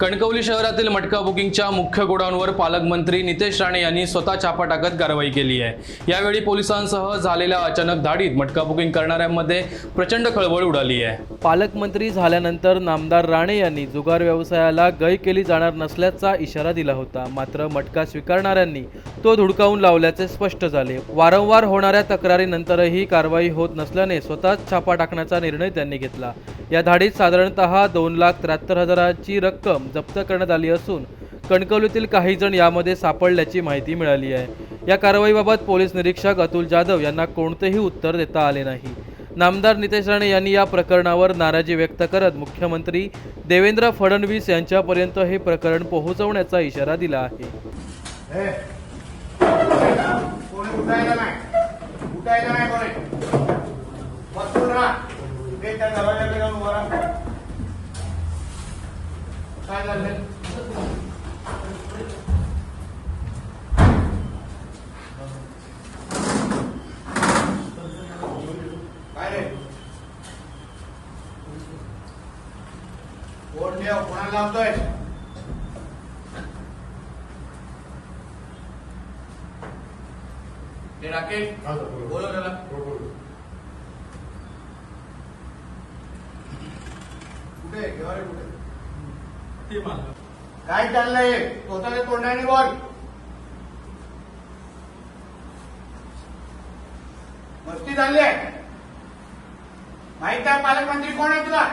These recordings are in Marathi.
कणकवली शहरातील मटका बुकिंगच्या मुख्य गोडाऊनवर पालकमंत्री नितेश राणे यांनी स्वतः छापा टाकत कारवाई केली आहे. यावेळी पोलिसांसह झालेल्या अचानक धाडीत मटका बुकिंग करणाऱ्यांमध्ये प्रचंड खळबळ उडाली आहे. पालकमंत्री झाल्यानंतर नामदार राणे यांनी जुगार व्यवसायाला गय केली जाणार नसल्याचा इशारा दिला होता. मात्र मटका स्वीकारणाऱ्यांनी तो धुडकावून लावल्याचे स्पष्ट झाले. वारंवार होणाऱ्या तक्रारीनंतरही कारवाई होत नसल्याने स्वतःच छापा टाकण्याचा निर्णय त्यांनी घेतला. या धाडीत साधारणतः दोन लाख त्र्याहत्तर हजाराची रक्कम जप्त करण्यात आली असून कणकवलीतील काही जण यामध्ये सापडल्याची माहिती मिळाली आहे. या कारवाईबाबत पोलीस निरीक्षक अतुल जाधव यांना कोणतेही उत्तर देता आले नाही. नामदार नितेश राणे यांनी या प्रकरणावर नाराजी व्यक्त करत मुख्यमंत्री देवेंद्र फडणवीस यांच्यापर्यंत हे प्रकरण पोहोचवण्याचा इशारा दिला आहे. ए, कोणी उठायला नाही उठायला नाही कोणी बसून राहा ते त्या दरवाजाकडे जाऊन उभा राहा काय झालं काय रे कोण ठेव कोणाला लावतोय ते राकेश बोलो त्याला कुठे? काय चाललंय? स्वतःच्या तोंडाने बोल. मस्ती चालली आहे. माहीत आहे पालकमंत्री कोण आहे तुला?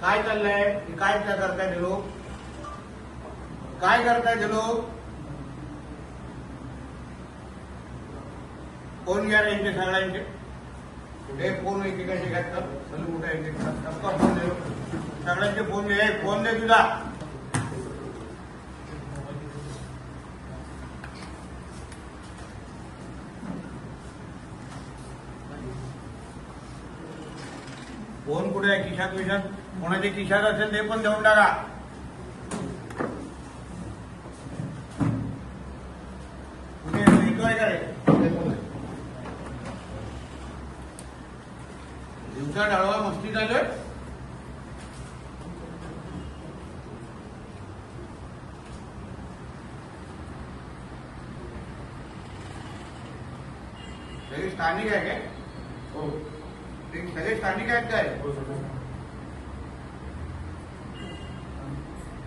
काय चाललंय? काय काय करताय ते लोक? काय करताय ते लोक? फोन घ्या यांचे सगळ्यांचे. हे फोन एकेकाचे घाततात? सलू कुठे एक टप्पा फोन देऊ सगळ्यांचे फोन दे फोन दे तुझा. फोन कुठे आहे? खिशात विशात कोणाचे खिशात असेल ते पण देऊन टाका कुठे आहे? इकडे काय आहे? दिवसा डाळवा मस्ती चालू सगळे स्थानिक आहे काय? हो. ते सगळे स्थानिक आहेत काय?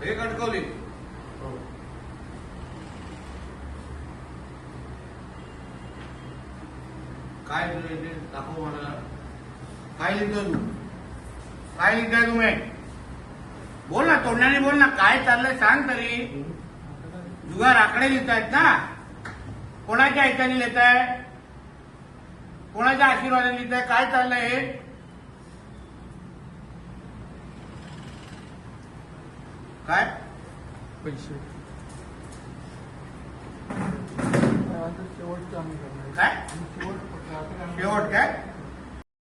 हे कणकवली. काय तुझं इथे दाखव मला. काय लिहितोय तू? काय लिहिताय तुम्ही? बोल ना तोंडाने बोल ना काय चाललंय सांग तरी. जुगार आकडे लिहितायत ना. कोणाच्या ह्याच्याने लिहिताय? कोणाच्या आशीर्वादाने लिहिताय? काय चाललंय हे? काय? पैसे. काय? शेवट काय?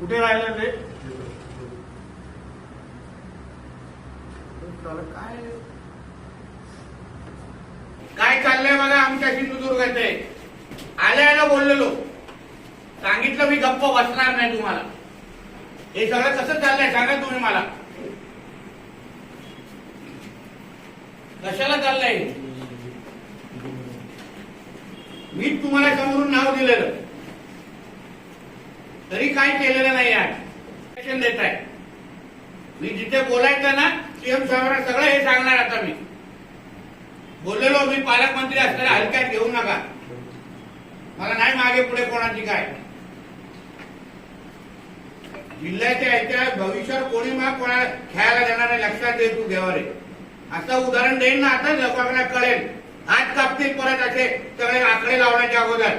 कुठे राहिलं ते? काय? काय चाललंय बघा आमच्या सिंधुदुर्गात आहे आल्या आल्या बोललेलो. सांगितलं मी गप्प बसणार नाही तुम्हाला. हे सगळं कसं चाललंय सांगा तुम्ही मला. कशाला चाललंय? मी तुम्हाला समोरून नाव दिलेलं. तरी काही केलेलं नाही आज. देत आहे मी जिथे बोलायचं ना सीएम साहेबांना सगळं हे सांगणार आता मी. बोललेलो मी पालकमंत्री असताना हलक्यात घेऊ नका. मला नाही मागे पुढे कोणाची काय. जिल्ह्याच्या ह्याच्या भविष्यात कोणी मग कोणाला खेळायला देणार नाही लक्षात दे तू देवारे असं उदाहरण देईन ना आता लोकांना कळेल. हात कापतील परत असे सगळे आकडे लावण्याच्या अगोदर.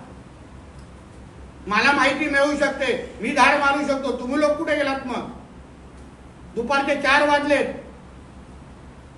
मला माहिती मिळू शकते. मी धाड मारू शकतो. तुम्ही लोक कुठे गेलात मग? दुपारचे चार वाजलेत.